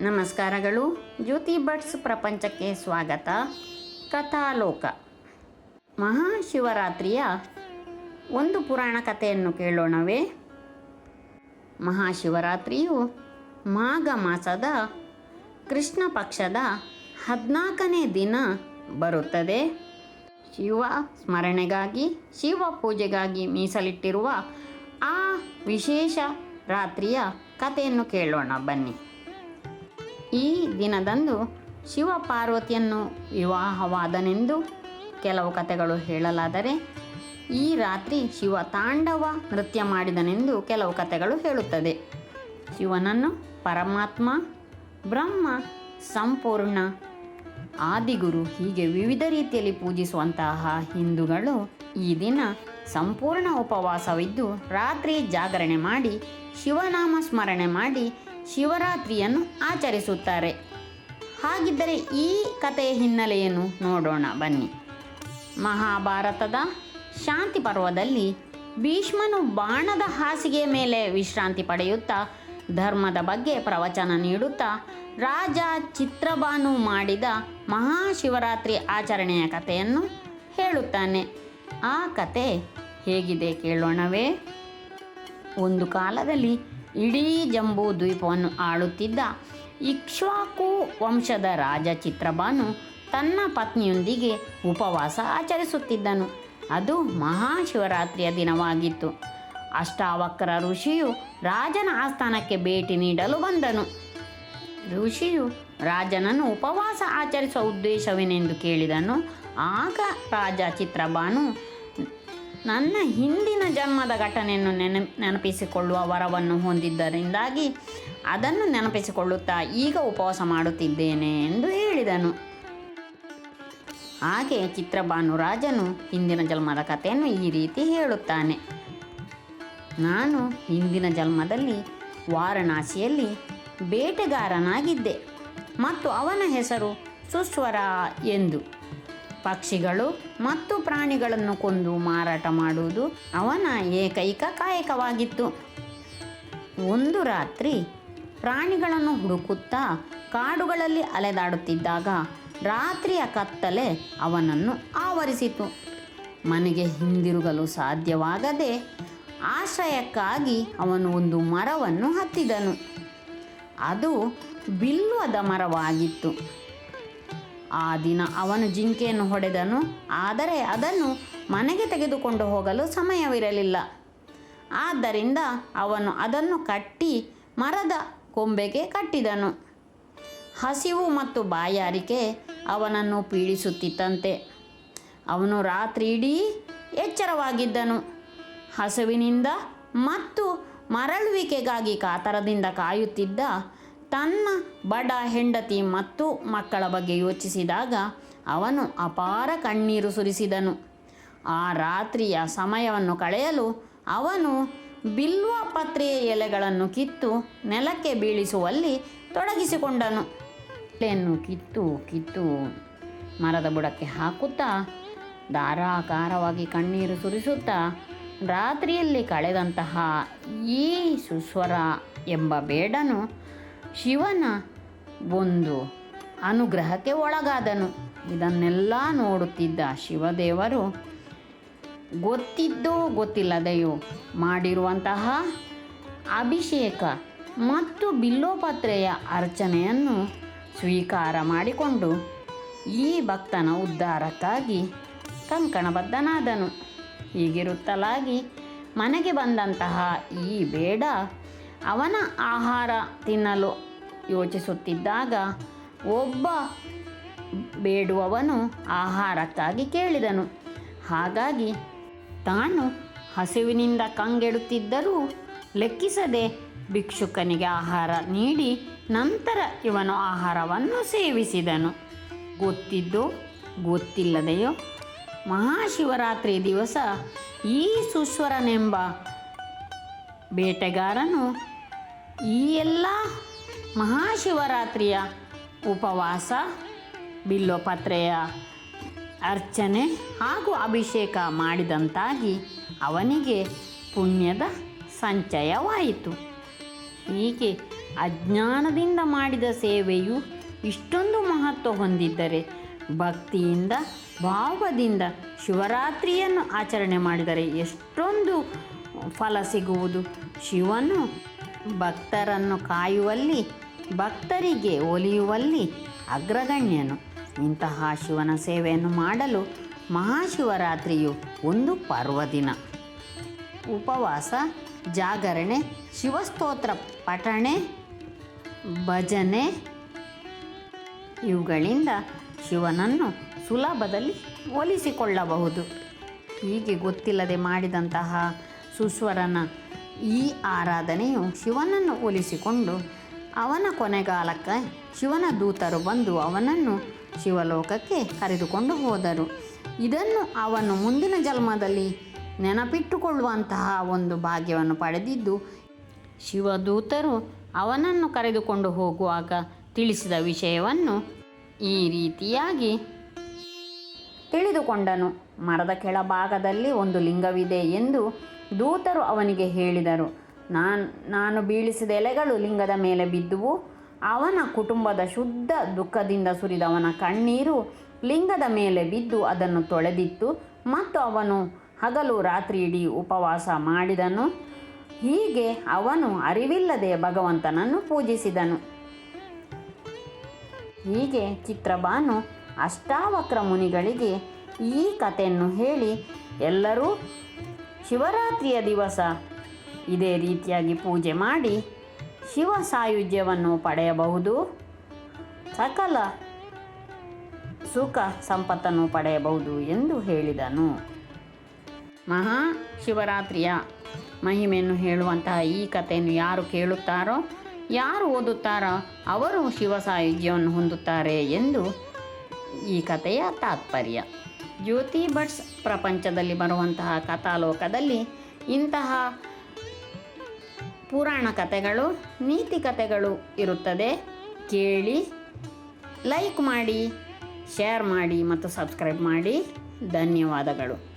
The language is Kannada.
ನಮಸ್ಕಾರಗಳು. ಜ್ಯೋತಿ ಬಟ್ಸ್ ಪ್ರಪಂಚಕ್ಕೆ ಸ್ವಾಗತ. ಕಥಾಲೋಕ. ಮಹಾಶಿವರಾತ್ರಿಯ ಒಂದು ಪುರಾಣ ಕಥೆಯನ್ನು ಕೇಳೋಣವೇ. ಮಹಾಶಿವರಾತ್ರಿಯು ಮಾಘ ಮಾಸದ ಕೃಷ್ಣ ಪಕ್ಷದ ಹದಿನಾಲ್ಕನೇ ದಿನ ಬರುತ್ತದೆ. ಶಿವ ಸ್ಮರಣೆಗಾಗಿ, ಶಿವ ಪೂಜೆಗಾಗಿ ಮೀಸಲಿಟ್ಟಿರುವ ಆ ವಿಶೇಷ ರಾತ್ರಿಯ ಕಥೆಯನ್ನು ಕೇಳೋಣ ಬನ್ನಿ. ಈ ದಿನದಂದು ಶಿವ ಪಾರ್ವತಿಯನ್ನು ವಿವಾಹವಾದನೆಂದು ಕೆಲವು ಕಥೆಗಳು ಹೇಳಲಾದರೆ, ಈ ರಾತ್ರಿ ಶಿವ ತಾಂಡವ ನೃತ್ಯ ಮಾಡಿದನೆಂದು ಕೆಲವು ಕಥೆಗಳು ಹೇಳುತ್ತದೆ. ಶಿವನನ್ನು ಪರಮಾತ್ಮ, ಬ್ರಹ್ಮ, ಸಂಪೂರ್ಣ ಆದಿಗುರು ಹೀಗೆ ವಿವಿಧ ರೀತಿಯಲ್ಲಿ ಪೂಜಿಸುವಂತಹ ಹಿಂದೂಗಳು ಈ ದಿನ ಸಂಪೂರ್ಣ ಉಪವಾಸವಿದ್ದು ರಾತ್ರಿ ಜಾಗರಣೆ ಮಾಡಿ, ಶಿವನಾಮ ಸ್ಮರಣೆ ಮಾಡಿ ಶಿವರಾತ್ರಿಯನ್ನು ಆಚರಿಸುತ್ತಾರೆ. ಹಾಗಿದ್ದರೆ ಈ ಕಥೆಯ ಹಿನ್ನೆಲೆಯನ್ನು ನೋಡೋಣ, ಬನ್ನಿ. ಮಹಾಭಾರತದ ಶಾಂತಿ ಪರ್ವದಲ್ಲಿ ಭೀಷ್ಮನು ಬಾಣದ ಹಾಸಿಗೆಯ ಮೇಲೆ ವಿಶ್ರಾಂತಿ ಪಡೆಯುತ್ತಾ, ಧರ್ಮದ ಬಗ್ಗೆ ಪ್ರವಚನ ನೀಡುತ್ತಾ, ರಾಜ ಚಿತ್ರಭಾನು ಮಾಡಿದ ಮಹಾಶಿವರಾತ್ರಿ ಆಚರಣೆಯ ಕಥೆಯನ್ನು ಹೇಳುತ್ತಾನೆ. ಆ ಕತೆ ಹೇಗಿದೆ ಕೇಳೋಣವೇ? ಒಂದು ಕಾಲದಲ್ಲಿ ಇಡೀ ಜಂಬೂ ದ್ವೀಪವನ್ನು ಆಳುತ್ತಿದ್ದ ಇಕ್ಷ್ವಾಕು ವಂಶದ ರಾಜ ಚಿತ್ರಬಾನು ತನ್ನ ಪತ್ನಿಯೊಂದಿಗೆ ಉಪವಾಸ ಆಚರಿಸುತ್ತಿದ್ದನು. ಅದು ಮಹಾಶಿವರಾತ್ರಿಯ ದಿನವಾಗಿತ್ತು. ಅಷ್ಟಾವಕ್ರ ಋಷಿಯು ರಾಜನ ಆಸ್ಥಾನಕ್ಕೆ ಭೇಟಿ ನೀಡಲು ಬಂದನು. ಋಷಿಯು ರಾಜನನ್ನು ಉಪವಾಸ ಆಚರಿಸುವ ಉದ್ದೇಶವೇನೆಂದು ಕೇಳಿದನು. ಆಗ ರಾಜ ಚಿತ್ರಭಾನು ನನ್ನ ಹಿಂದಿನ ಜನ್ಮದ ಘಟನೆಯನ್ನು ನೆನ ನೆನಪಿಸಿಕೊಳ್ಳುವ ವರವನ್ನು ಹೊಂದಿದ್ದರಿಂದಾಗಿ ಅದನ್ನು ನೆನಪಿಸಿಕೊಳ್ಳುತ್ತಾ ಈಗ ಉಪವಾಸ ಮಾಡುತ್ತಿದ್ದೇನೆ ಎಂದು ಹೇಳಿದನು. ಹಾಗೆ ಚಿತ್ರಭಾನುರಾಜನು ಹಿಂದಿನ ಜನ್ಮದ ಕಥೆಯನ್ನು ಈ ರೀತಿ ಹೇಳುತ್ತಾನೆ. ನಾನು ಹಿಂದಿನ ಜನ್ಮದಲ್ಲಿ ವಾರಣಾಸಿಯಲ್ಲಿ ಬೇಟೆಗಾರನಾಗಿದ್ದೆ ಮತ್ತು ಅವನ ಹೆಸರು ಸುಸ್ವರ ಎಂದು. ಪಕ್ಷಿಗಳು ಮತ್ತು ಪ್ರಾಣಿಗಳನ್ನು ಕೊಂದು ಮಾರಾಟ ಮಾಡುವುದು ಅವನ ಏಕೈಕ ಕಾಯಕವಾಗಿತ್ತು. ಒಂದು ರಾತ್ರಿ ಪ್ರಾಣಿಗಳನ್ನು ಹುಡುಕುತ್ತಾ ಕಾಡುಗಳಲ್ಲಿ ಅಲೆದಾಡುತ್ತಿದ್ದಾಗ ರಾತ್ರಿಯ ಕತ್ತಲೆ ಅವನನ್ನು ಆವರಿಸಿತು. ಮನೆಗೆ ಹಿಂದಿರುಗಲು ಸಾಧ್ಯವಾಗದೆ ಆಶ್ರಯಕ್ಕಾಗಿ ಅವನು ಒಂದು ಮರವನ್ನು ಹತ್ತಿದನು. ಅದು ಬಿಲ್ಲುವದ ಮರವಾಗಿತ್ತು. ಆ ದಿನ ಅವನು ಜಿಂಕೆಯನ್ನು ಹೊಡೆದನು. ಆದರೆ ಅದನ್ನು ಮನೆಗೆ ತೆಗೆದುಕೊಂಡು ಹೋಗಲು ಸಮಯವಿರಲಿಲ್ಲ. ಆದ್ದರಿಂದ ಅವನು ಅದನ್ನು ಕಟ್ಟಿ ಮರದ ಕೊಂಬೆಗೆ ಕಟ್ಟಿದನು. ಹಸಿವು ಮತ್ತು ಬಾಯಾರಿಕೆ ಅವನನ್ನು ಪೀಡಿಸುತ್ತಿತ್ತಂತೆ. ಅವನು ರಾತ್ರಿ ಇಡೀ ಎಚ್ಚರವಾಗಿದ್ದನು. ಹಸುವಿನಿಂದ ಮತ್ತು ಮರಳುವಿಕೆಗಾಗಿ ಕಾತರದಿಂದ ಕಾಯುತ್ತಿದ್ದ ತನ್ನ ಬಡ ಹೆಂಡತಿ ಮತ್ತು ಮಕ್ಕಳ ಬಗ್ಗೆ ಯೋಚಿಸಿದಾಗ ಅವನು ಅಪಾರ ಕಣ್ಣೀರು ಸುರಿಸಿದನು. ಆ ರಾತ್ರಿಯ ಸಮಯವನ್ನು ಕಳೆಯಲು ಅವನು ಬಿಲ್ವ ಪತ್ರೆಯ ಎಲೆಗಳನ್ನು ಕಿತ್ತು ನೆಲಕ್ಕೆ ಬೀಳಿಸುವಲ್ಲಿ ತೊಡಗಿಸಿಕೊಂಡನು. ಎಲೆಯನ್ನು ಕಿತ್ತು ಕಿತ್ತು ಮರದ ಬುಡಕ್ಕೆ ಹಾಕುತ್ತಾ ಧಾರಾಕಾರವಾಗಿ ಕಣ್ಣೀರು ಸುರಿಸುತ್ತಾ ರಾತ್ರಿಯಲ್ಲಿ ಕಳೆದಂತಹ ಈ ಸುಸ್ವರ ಎಂಬ ಬೇಡನು ಶಿವನ ಒಂದು ಅನುಗ್ರಹಕ್ಕೆ ಒಳಗಾದನು. ಇದನ್ನೆಲ್ಲ ನೋಡುತ್ತಿದ್ದ ಶಿವದೇವರು, ಗೊತ್ತಿದ್ದೋ ಗೊತ್ತಿಲ್ಲದೆಯೋ ಮಾಡಿರುವಂತಹ ಅಭಿಷೇಕ ಮತ್ತು ಬಿಲ್ಲೋಪತ್ರೆಯ ಅರ್ಚನೆಯನ್ನು ಸ್ವೀಕಾರ ಮಾಡಿಕೊಂಡು ಈ ಭಕ್ತನ ಉದ್ಧಾರಕ್ಕಾಗಿ ಕಂಕಣಬದ್ಧನಾದನು. ಹೀಗಿರುತ್ತಲಾಗಿ ಮನೆಗೆ ಬಂದಂತಹ ಈ ಬೇಡ ಅವನ ಆಹಾರ ತಿನ್ನಲು ಯೋಚಿಸುತ್ತಿದ್ದಾಗ ಒಬ್ಬ ಬೇಡುವವನು ಆಹಾರಕ್ಕಾಗಿ ಕೇಳಿದನು. ಹಾಗಾಗಿ ತಾನು ಹಸಿವಿನಿಂದ ಕಂಗೆಡುತ್ತಿದ್ದರೂ ಲೆಕ್ಕಿಸದೆ ಭಿಕ್ಷುಕನಿಗೆ ಆಹಾರ ನೀಡಿ ನಂತರ ಇವನು ಆಹಾರವನ್ನು ಸೇವಿಸಿದನು. ಗೊತ್ತಿದ್ದೋ ಗೊತ್ತಿಲ್ಲದೆಯೋ ಮಹಾಶಿವರಾತ್ರಿ ದಿವಸ ಈ ಸುಸ್ವರನೆಂಬ ಬೇಟೆಗಾರನು ಈ ಎಲ್ಲ ಮಹಾಶಿವರಾತ್ರಿಯ ಉಪವಾಸ, ಬಿಲ್ಲೋಪತ್ರೆಯ ಅರ್ಚನೆ ಹಾಗೂ ಅಭಿಷೇಕ ಮಾಡಿದಂತಾಗಿ ಅವನಿಗೆ ಪುಣ್ಯದ ಸಂಚಯವಾಯಿತು. ಹೀಗೆ ಅಜ್ಞಾನದಿಂದ ಮಾಡಿದ ಸೇವೆಯು ಇಷ್ಟೊಂದು ಮಹತ್ವ ಹೊಂದಿದ್ದರೆ ಭಕ್ತಿಯಿಂದ, ಭಾವದಿಂದ ಶಿವರಾತ್ರಿಯನ್ನು ಆಚರಣೆ ಮಾಡಿದರೆ ಎಷ್ಟೊಂದು ಫಲ ಸಿಗುವುದು ಶಿವನು ಭಕ್ತರನ್ನು ಕಾಯುವಲ್ಲಿ, ಭಕ್ತರಿಗೆ ಒಲಿಯುವಲ್ಲಿ ಅಗ್ರಗಣ್ಯನು. ಇಂತಹ ಶಿವನ ಸೇವೆಯನ್ನು ಮಾಡಲು ಮಹಾಶಿವರಾತ್ರಿಯು ಒಂದು ಪರ್ವದಿನ. ಉಪವಾಸ, ಜಾಗರಣೆ, ಶಿವಸ್ತೋತ್ರ, ಪಠಣೆ, ಭಜನೆ ಇವುಗಳಿಂದ ಶಿವನನ್ನು ಸುಲಭದಲ್ಲಿ ಒಲಿಸಿಕೊಳ್ಳಬಹುದು. ಹೀಗೆ ಗೊತ್ತಿಲ್ಲದೆ ಮಾಡಿದಂತಹ ಸುಸ್ವರನ ಈ ಆರಾಧನೆಯು ಶಿವನನ್ನು ಒಲಿಸಿಕೊಂಡು ಅವನ ಕೊನೆಗಾಲಕ್ಕೆ ಶಿವನ ದೂತರು ಬಂದು ಅವನನ್ನು ಶಿವಲೋಕಕ್ಕೆ ಕರೆದುಕೊಂಡು ಹೋದರು. ಇದನ್ನು ಅವನು ಮುಂದಿನ ಜನ್ಮದಲ್ಲಿ ನೆನಪಿಟ್ಟುಕೊಳ್ಳುವಂತಹ ಒಂದು ಭಾಗ್ಯವನ್ನು ಪಡೆದಿದ್ದು, ಶಿವದೂತರು ಅವನನ್ನು ಕರೆದುಕೊಂಡು ಹೋಗುವಾಗ ತಿಳಿಸಿದ ವಿಷಯವನ್ನು ಈ ರೀತಿಯಾಗಿ ತಿಳಿದುಕೊಂಡನು. ಮರದ ಕೆಳಭಾಗದಲ್ಲಿ ಒಂದು ಲಿಂಗವಿದೆ ಎಂದು ದೂತರು ಅವನಿಗೆ ಹೇಳಿದರು. ನಾನು ನಾನು ಬೀಳಿಸಿದ ಎಲೆಗಳು ಲಿಂಗದ ಮೇಲೆ ಬಿದ್ದುವು. ಅವನ ಕುಟುಂಬದ ಶುದ್ಧ ದುಃಖದಿಂದ ಸುರಿದವನ ಕಣ್ಣೀರು ಲಿಂಗದ ಮೇಲೆ ಬಿದ್ದು ಅದನ್ನು ತೊಳೆದಿತ್ತು. ಮತ್ತು ಅವನು ಹಗಲು ರಾತ್ರಿ ಇಡೀ ಉಪವಾಸ ಮಾಡಿದನು. ಹೀಗೆ ಅವನು ಅರಿವಿಲ್ಲದೆ ಭಗವಂತನನ್ನು ಪೂಜಿಸಿದನು. ಹೀಗೆ ಚಿತ್ರಬಾನು ಅಷ್ಟಾವಕ್ರ ಮುನಿಗಳಿಗೆ ಈ ಕಥೆಯನ್ನು ಹೇಳಿ ಎಲ್ಲರೂ ಶಿವರಾತ್ರಿಯ ದಿವಸ ಇದೇ ರೀತಿಯಾಗಿ ಪೂಜೆ ಮಾಡಿ ಶಿವ ಸಾಯುಜ್ಯವನ್ನು ಪಡೆಯಬಹುದು. ಸಕಲ ಸುಖ ಸಂಪತ್ತನ್ನು ಪಡೆಯಬಹುದು ಎಂದು ಹೇಳಿದನು. ಮಹಾ ಶಿವರಾತ್ರಿಯ ಮಹಿಮೆಯನ್ನು ಹೇಳುವಂತಹ ಈ ಕಥೆಯನ್ನು ಯಾರು ಕೇಳುತ್ತಾರೋ, ಯಾರು ಓದುತ್ತಾರೋ, ಅವರು ಶಿವ ಸಾಯುಜ್ಯವನ್ನು ಹೊಂದುತ್ತಾರೆ ಎಂದು ಈ ಕಥೆಯ ತಾತ್ಪರ್ಯ. ಜ್ಯೋತಿ ಭಟ್ಸ್ ಪ್ರಪಂಚದಲ್ಲಿ ಬರುವಂತಹ ಕಥಾಲೋಕದಲ್ಲಿ ಇಂತಹ ಪುರಾಣ ಕಥೆಗಳು, ನೀತಿ ಕಥೆಗಳು ಇರುತ್ತದೆ. ಕೇಳಿ, ಲೈಕ್ ಮಾಡಿ, ಶೇರ್ ಮಾಡಿ ಮತ್ತು ಸಬ್ಸ್ಕ್ರೈಬ್ ಮಾಡಿ. ಧನ್ಯವಾದಗಳು.